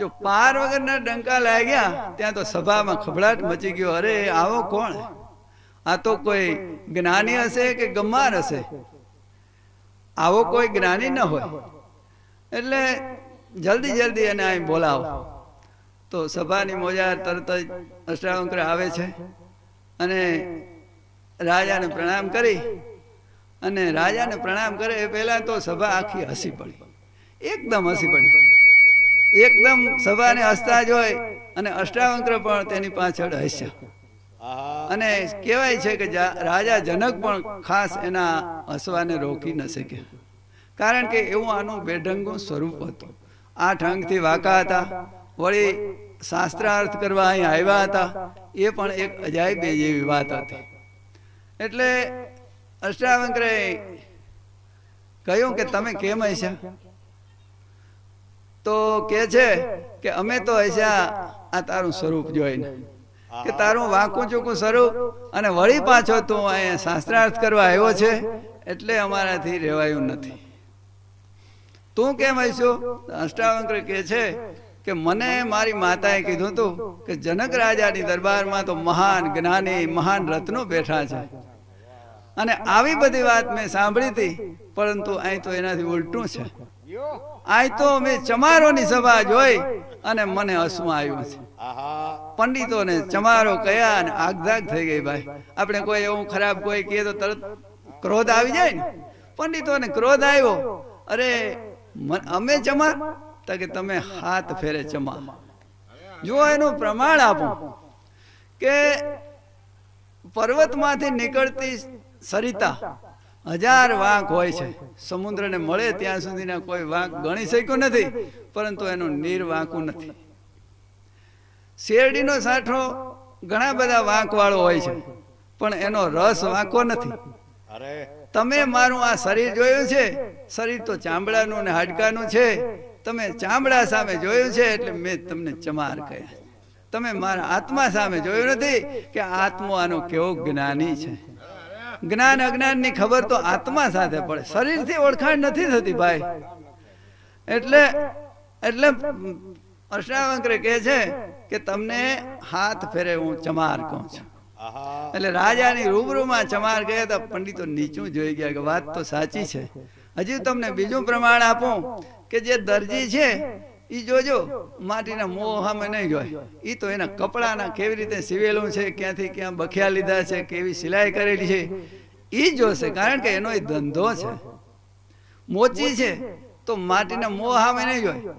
જો પાર વગરના ડંકા લાગ્યા, ત્યાં તો સભામાં ખભડાટ મચી ગયો. અરે, આવો કોણ? આ તો કોઈ જ્ઞાની હશે કે ગમાર હશે? આવો કોઈ જ્ઞાની ન હોય. એટલે જલ્દી જલ્દી એને અહીં બોલાવો. તો સભાની મોજા તરત જ અષ્ટાવંકર આવે છે અને રાજાને પ્રણામ કરી. અને રાજાને પ્રણામ કરે એ પહેલા તો સભા આખી હસી પડી. એકદમ હસી પડી. એકદમ સભાને હસતા હોય અને અષ્ટાવંત્ર પણ તેની પાછળ હસ્યા અને કહેવાય છે કે રાજા જનક પણ ખાસ એના હસવાને રોકી ન શક્યા કારણ કે એવું આનું બેઢંગું સ્વરૂપ હતું. આઠ અંગથી વાકા હતા. વળી શાસ્ત્રાર્થ કરવા અહીં આવ્યા હતા. એ પણ એક અજાયબે જેવી વાત હતી. એટલે અષ્ટાવંકરે કહ્યું કે તમે કેમ હસ્યા તો કે છે કે અમે તો હસ્યા આ તારું સ્વરૂપ જોઈને. કે તારું વાંકું ચૂકું સ્વરૂપ અને વળી પાછો તું અહીંયા શાસ્ત્રાર્થ કરવા આવ્યો છે એટલે અમારાથી રહેવાયું નથી. તું કેમ હસ્યો અષ્ટાવંકર કે છે કે મને મારી માતાએ કીધું હતું કે જનક રાજાની દરબારમાં તો મહાન જ્ઞાની, મહાન રત્નો બેઠા છે. અને આવી બધી વાત મેં સાંભળી હતી પરંતુ અહીં તો એનાથી ઉલટું છે. અહીં તો મેં ચમારોની સભા જોઈ અને મને હસવું આવ્યું છે. આહા. પંડિતોને ચમારો કયા અને આગધાગ થઈ ગઈ ભાઈ? આપણે કોઈ એવું ખરાબ કોઈ કહે તો તરત ક્રોધ આવી જાય ને. પંડિતોને ક્રોધ આવ્યો. અરે મન- અમે ચમાર તો કે તમે હાથ ફેરે ચમાર જો એનું પ્રમાણ આપો. કે પર્વતમાંથી નીકળતી સરિતા. હજાર વાંક હોય છે. સમુદ્રને મળે ત્યાં સુધીના કોઈ વાંક ગણી શક્યું નથી પરંતુ એનું નીર વાંકું નથી. શેરડીનો સાઠો ઘણા બધા વાંક વાળો હોય છે પણ એનો રસ વાંકો નથી. તમે મારું આ શરીર જોયું છે? શરીર તો ચામડાનું ને હાડકાનું છે. તમે ચામડા સામે જોયું છે એટલે મેં તમને ચમાર કહ્યા. તમે મારા આત્મા સામે જોયું નથી કે આત્મો આનો કેવો જ્ઞાની છે. જ્ઞાન અજ્ઞાનની ખબર તો આત્મા સાથે પડે. શરીરથી ઓળખાણ નથી થતી ભાઈ. એટલે એટલે અષ્ટાવંકરે કહે છે કે તમને હાથ ફેરે હું ચમાર કહું છું. એટલે રાજાની રૂબરૂમાં ચમાર ગયા તો પંડિતો નીચું જોઈ ગયા કે વાત તો સાચી છે. હજી તમને બીજું પ્રમાણ આપું કે જે દરજી છે ઈ જોજો માટીના મોહ સામે નહીં જોય. એ તો એના કપડાના કેવી રીતે સીવેલું છે ક્યાંથી ક્યાં બખ્યા લીધા છે કેવી સિલાઈ કરેલી છે. એ જોશે. કારણ કે એનો એ ધંધો છે. મોચી છે તો માટીના મોહ સામે નહીં જોય.